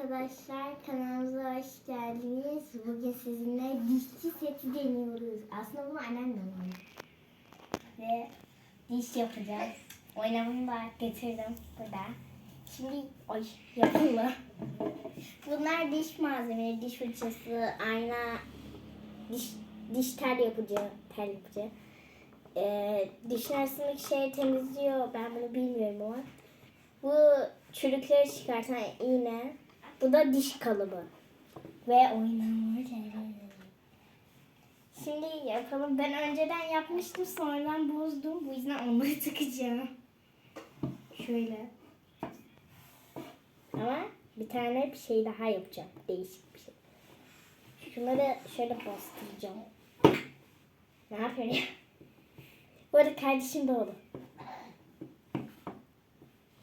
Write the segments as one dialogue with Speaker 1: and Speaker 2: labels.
Speaker 1: arkadaşlar kanalımıza hoş geldiniz. Bugün sizinle dişçi seti deniyoruz. Aslında bunu annem deniyor. Ve diş yapacağız. Oynamamı da getirdim burada. Şimdi oy yapıldı. Bunlar diş malzemeleri, diş fırçası, ayna, diş, diş tel yapıcı, tel yapıcı. Ee, dişin arasındaki şey temizliyor. Ben bunu bilmiyorum ama. Bu çürükleri çıkartan iğne. Bu da diş kalıbı. Ve oynanıyor. Şimdi yapalım. Ben önceden yapmıştım sonradan bozdum. Bu yüzden onları takacağım. Şöyle. Ama bir tane bir şey daha yapacağım. Değişik bir şey. Şunları şöyle bastıracağım. Ne yapıyorsun ya? Bu arada kardeşim doğdu.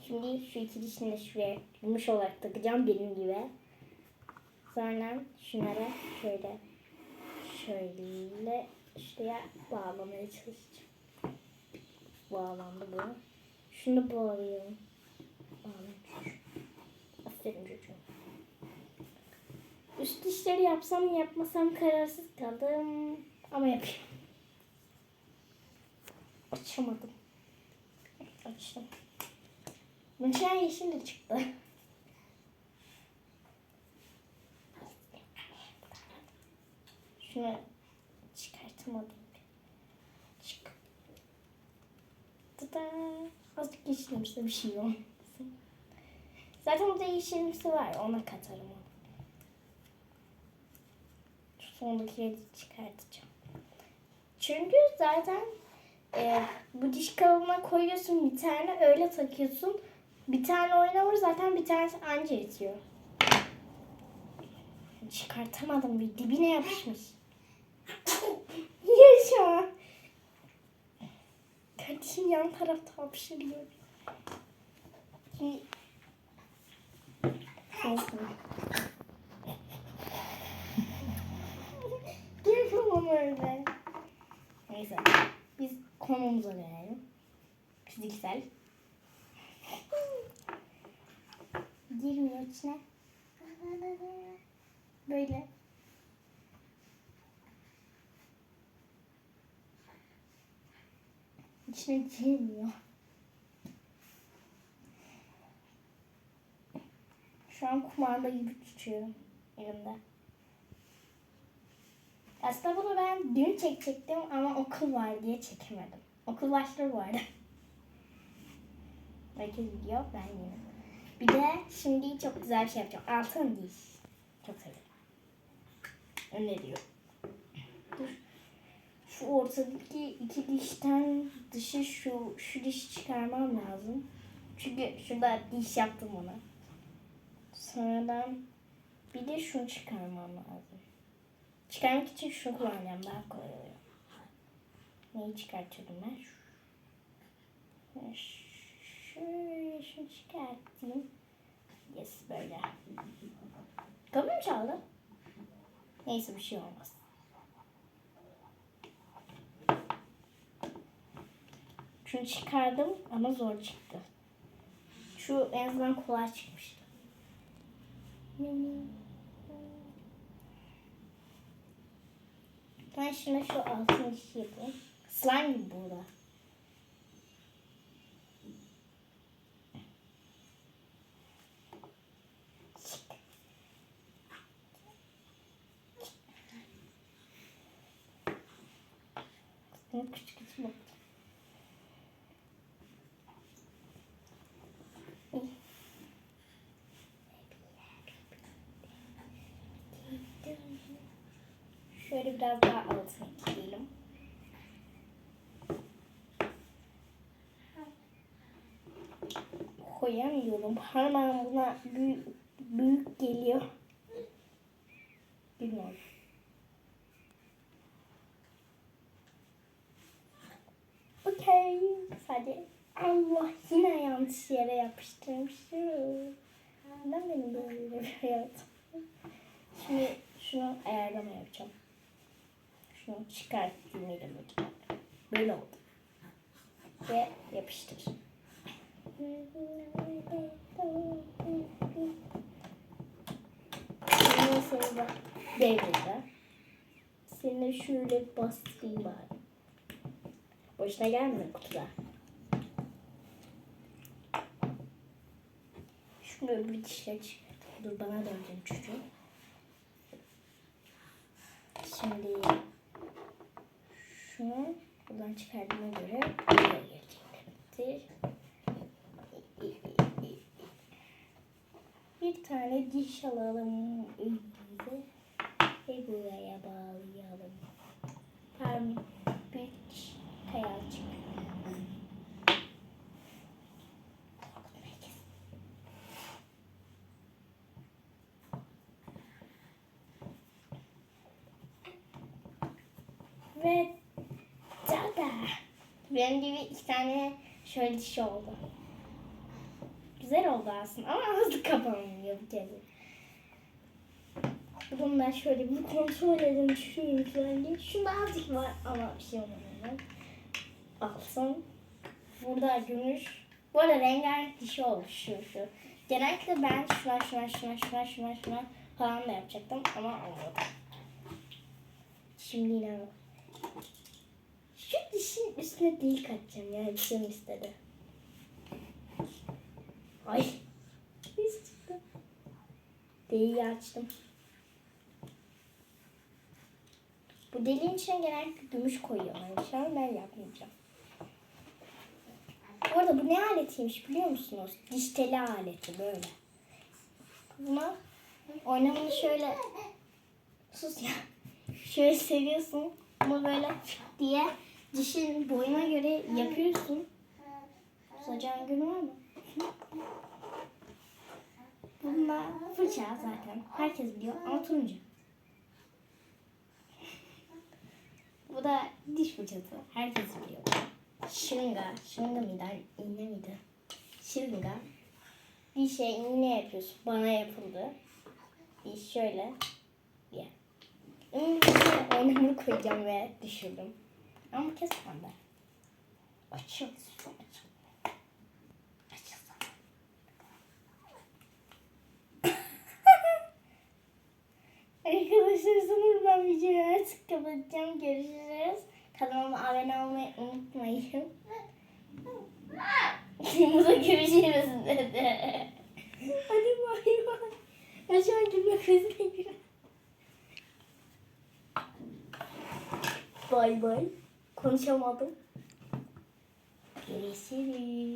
Speaker 1: Şimdi şu iki dişini de şuraya gümüş olarak takacağım benim gibi. Sonra şunlara şöyle şöyle şuraya bağlamaya çalışacağım. Bağlandı bu. Şunu bağlayalım. Bağlayalım. Aferin çocuğum. Üst dişleri yapsam yapmasam kararsız kaldım. Ama yapayım. Açamadım. Açtım. An yeşil de çıktı. Şunu çıkartamadım. Çık. Tada. Azıcık yeşilimsi bir şey olmasın. Zaten burada yeşilimsi var. Ona katarım onu. Şu sondakileri çıkartacağım. Çünkü zaten e, bu diş kalıbına koyuyorsun bir tane öyle takıyorsun. Bir tane oynamır zaten bir tanesi anca yetiyor. Çıkartamadım bir dibine yapışmış. Yaşa. Kardeşim yan tarafta hapşırıyor. Şimdi- Neyse. Yapamam öyle. Neyse. Biz konumuza dönelim. Fiziksel. Girmiyor içine. Böyle. İçine girmiyor. Şu an kumanda gibi tutuyorum elimde. Aslında bunu ben dün çekecektim ama okul var diye çekemedim. Okul başları vardı. Herkes biliyor ben yine. Şimdi çok güzel bir şey yapacağım. Altın diş. Çok seviyorum. Öneriyorum. Dur. Şu ortadaki iki dişten dışı şu şu dişi çıkarmam lazım. Çünkü şurada diş yaptım ona. Sonradan bir de şunu çıkarmam lazım. Çıkarmak için şunu kullanacağım. Daha kolay oluyor. Neyi çıkartıyordum ben? Ben Şöyle şunu çıkartayım. Yes böyle. Kapı mı çaldı? Neyse bir şey olmaz. Şunu çıkardım ama zor çıktı. Şu en azından kolay çıkmıştı. Ben şuna şu altın işi yapayım. Slime burada. Benim küçük bak. Şöyle biraz daha altına ekleyelim. Koyamıyorum. Hemen buna büyük, büyük geliyor. Bilmiyorum. Okey. Hadi. Allah yine yanlış yere yapıştırmışım. Neden benim böyle bir hayatım? Şimdi şunu ayarlama yapacağım. Şunu çıkartayım elime. Böyle oldu. Ve yapıştır. Sonra devrildi. Seni şöyle bastırayım bari. Boşuna gelmiyor kutuda. Şunu öbür dişle çık. Dur bana döndün çocuğum. Şimdi şunu buradan çıkardığıma göre buraya gelecektir. Bir tane diş alalım ve buraya bağlayalım. Parmak bir kayacık. Ve tada! Benim gibi iki tane şöyle dişi oldu. Güzel oldu aslında ama hızlı kapanmıyor bir kere. Bundan şöyle bir kontrol edelim şu yüzlerini. Şunda azıcık var ama bir şey olmadı. Alsın. Burada gümüş. Bu arada rengarenk dişi olmuş şu şu. Genellikle ben şuna şuna şuna şuna şuna şuna falan da yapacaktım ama olmadı. Şimdi yine. Şu dişin üstüne değil katacağım yani dişim istedi. Ay. Diş çıktı. Deliği açtım. Bu deliğin içine genellikle gümüş koyuyorlar. An ben yapmayacağım. Bu arada bu ne aletiymiş biliyor musunuz? Diş teli aleti böyle. Buna oynamanı şöyle sus ya. Şöyle seviyorsun. Bunu böyle diye dişin boyuna göre yapıyorsun. Sacağın günü var mı? Bunlar fırça zaten. Herkes biliyor ama turuncu. Bu da diş fırçası. Herkes biliyor. Şırınga. Şırınga mıydı? İğne miydi? Şırınga. Bir şey iğne yapıyorsun. Bana yapıldı. Bir şöyle. Bir. Onun içine oynamını koyacağım ve düşürdüm. Ama kes bende. Açıl. Açıl. Açıl. Arkadaşlar sanırım ben videoyu artık kapatacağım. Görüşürüz. Kanalıma abone olmayı unutmayın. Burada görüşürüz dedi. Hadi bay bay. Ya şu an gülme krizine girer. Bay bay. Konuşamadım. Görüşürüz.